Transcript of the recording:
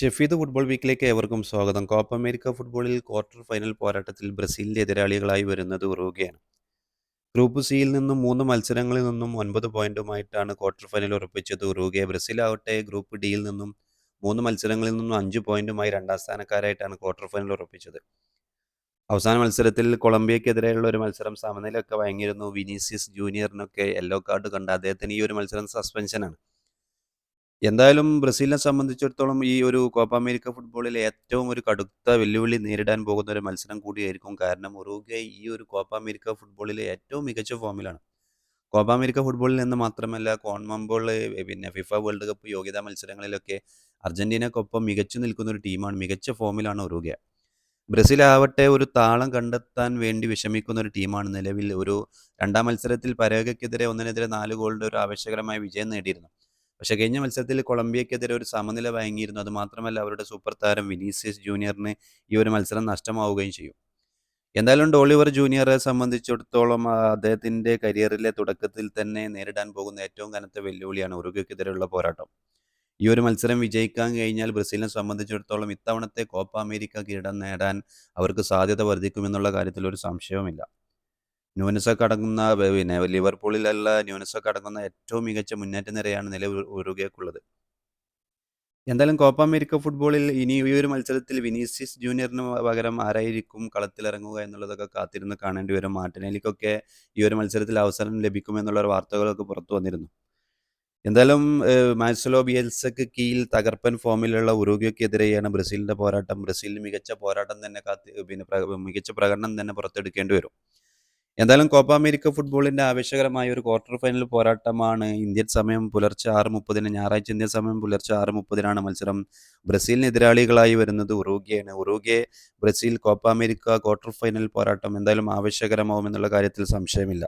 Shefeed football വീക്കിലേക്ക് ഏവർക്കും സ്വാഗതം. കോപ്പ അമേരിക്ക ഫുട്ബോളിൽ ക്വാർട്ടർ ഫൈനൽ പോരാട്ടത്തിൽ ബ്രസീലിന്റെ എതിരാളികളായി വരുന്നത് ഉറുകയാണ് ഗ്രൂപ്പ് സിയിൽ നിന്നും മൂന്ന് മത്സരങ്ങളിൽ നിന്നും ഒൻപത് പോയിന്റുമായിട്ടാണ് ക്വാർട്ടർ ഫൈനൽ ഉറപ്പിച്ചത് ബ്രസീൽ ആവട്ടെ ഗ്രൂപ്പ് ഡിയിൽ നിന്നും മൂന്ന് മത്സരങ്ങളിൽ നിന്നും അഞ്ച് പോയിന്റുമായി രണ്ടാം സ്ഥാനക്കാരായിട്ടാണ് ക്വാർട്ടർ ഫൈനൽ ഉറപ്പിച്ചത്. അവസാന മത്സരത്തിൽ കൊളംബിയക്കെതിരെയുള്ള ഒരു മത്സരം സമനിലൊക്കെ വഴങ്ങിയിരുന്നു. വിനീസിയസ് ജൂനിയറിനൊക്കെ യെല്ലോ കാർഡ് കണ്ട അദ്ദേഹത്തിന് ഈ ഒരു മത്സരം സസ്പെൻഷനാണ്. എന്തായാലും ബ്രസീലിനെ സംബന്ധിച്ചിടത്തോളം ഈ ഒരു കോപ്പ അമേരിക്ക ഫുട്ബോളിൽ ഏറ്റവും ഒരു കടുത്ത വെല്ലുവിളി നേരിടാൻ പോകുന്ന ഒരു മത്സരം കൂടിയായിരിക്കും. കാരണം ഉറുഗ്വെ ഈ ഒരു കോപ്പ അമേരിക്ക ഫുട്ബോളിൽ ഏറ്റവും മികച്ച ഫോമിലാണ്. കോപ്പ അമേരിക്ക ഫുട്ബോളിൽ നിന്ന് മാത്രമല്ല കോൺമമ്പോൾ പിന്നെ ഫിഫ വേൾഡ് കപ്പ് യോഗ്യതാ മത്സരങ്ങളിലൊക്കെ അർജന്റീനക്കൊപ്പം മികച്ചു നിൽക്കുന്ന ഒരു ടീമാണ്. മികച്ച ഫോമിലാണ് ഉറുഗ്വ ബ്രസീൽ ആവട്ടെ ഒരു താളം കണ്ടെത്താൻ വേണ്ടി വിഷമിക്കുന്ന ഒരു ടീമാണ്. നിലവിൽ ഒരു രണ്ടാം മത്സരത്തിൽ പരാഗ്വയ്ക്കെതിരെ ഒന്നിനെതിരെ നാല് ഗോളിന്റെ ഒരു ആവേശകരമായ വിജയം നേടിയിരുന്നു. പക്ഷേ കഴിഞ്ഞ മത്സരത്തിൽ കൊളംബിയക്കെതിരെ ഒരു സമനില വഴങ്ങിയിരുന്നു. അതുമാത്രമല്ല അവരുടെ സൂപ്പർ താരം വിനീസിയസ് ജൂനിയറിന് ഈ ഒരു മത്സരം നഷ്ടമാവുകയും ചെയ്യും. എന്തായാലും ഡോളിവർ ജൂനിയറെ സംബന്ധിച്ചിടത്തോളം അദ്ദേഹത്തിന്റെ കരിയറിലെ തുടക്കത്തിൽ തന്നെ നേരിടാൻ പോകുന്ന ഏറ്റവും കനത്ത വെല്ലുവിളിയാണ് ഉറുഗ്വയ്ക്കെതിരെയുള്ള പോരാട്ടം. ഈ ഒരു മത്സരം വിജയിക്കാൻ കഴിഞ്ഞാൽ ബ്രസീലിനെ സംബന്ധിച്ചിടത്തോളം ഇത്തവണത്തെ കോപ്പ അമേരിക്ക കിരീടം നേടാൻ അവർക്ക് സാധ്യത വർദ്ധിക്കുമെന്നുള്ള കാര്യത്തിൽ ഒരു സംശയവുമില്ല. ന്യൂനസൊക്കെ അടങ്ങുന്ന പിന്നെ ലിവർപൂളിലല്ല ന്യൂനസൊക്കെ അടങ്ങുന്ന ഏറ്റവും മികച്ച മുന്നേറ്റ നിരയാണ് നിലവിൽ ഉറുഗ്വയ്ക്കുള്ളത്. എന്തായാലും കോപ്പ അമേരിക്ക ഫുട്ബോളിൽ ഇനി ഈ ഒരു മത്സരത്തിൽ വിനീസിസ് ജൂനിയറിന് പകരം ആരായിരിക്കും കളത്തിലിറങ്ങുക എന്നുള്ളതൊക്കെ കാത്തിരുന്ന് കാണേണ്ടി വരും. മാർട്ടിനേലിക്കൊക്കെ ഈ ഒരു മത്സരത്തിൽ അവസരം ലഭിക്കുമെന്നുള്ള വാർത്തകളൊക്കെ പുറത്തു വന്നിരുന്നു. എന്തായാലും മാർസെലോ ബിയൽസക്ക് കീഴിൽ തകർപ്പൻ ഫോമിലുള്ള ഉറുഗ്യക്കെതിരെയാണ് ബ്രസീലിന്റെ പോരാട്ടം. ബ്രസീലിന് മികച്ച പോരാട്ടം തന്നെ കാത്തി പിന്നെ മികച്ച പ്രകടനം തന്നെ പുറത്തെടുക്കേണ്ടി വരും. എന്തായാലും കോപ്പ അമേരിക്ക ഫുട്ബോളിന്റെ ആവേശകരമായ ഒരു ക്വാർട്ടർ ഫൈനൽ പോരാട്ടമാണ് ഇന്ത്യൻ സമയം പുലർച്ചെ ആറ് മുപ്പതിന് ഞായറാഴ്ച ഇന്ത്യൻ സമയം പുലർച്ചെ ആറ് മുപ്പതിനാണ് മത്സരം. ബ്രസീലിന് എതിരാളികളായി വരുന്നത് ഉറുഗ്വെയാണ്. Uruguay Brazil Copa America quarter final പോരാട്ടം എന്തായാലും ആവേശകരമാവും എന്നുള്ള കാര്യത്തിൽ സംശയമില്ല.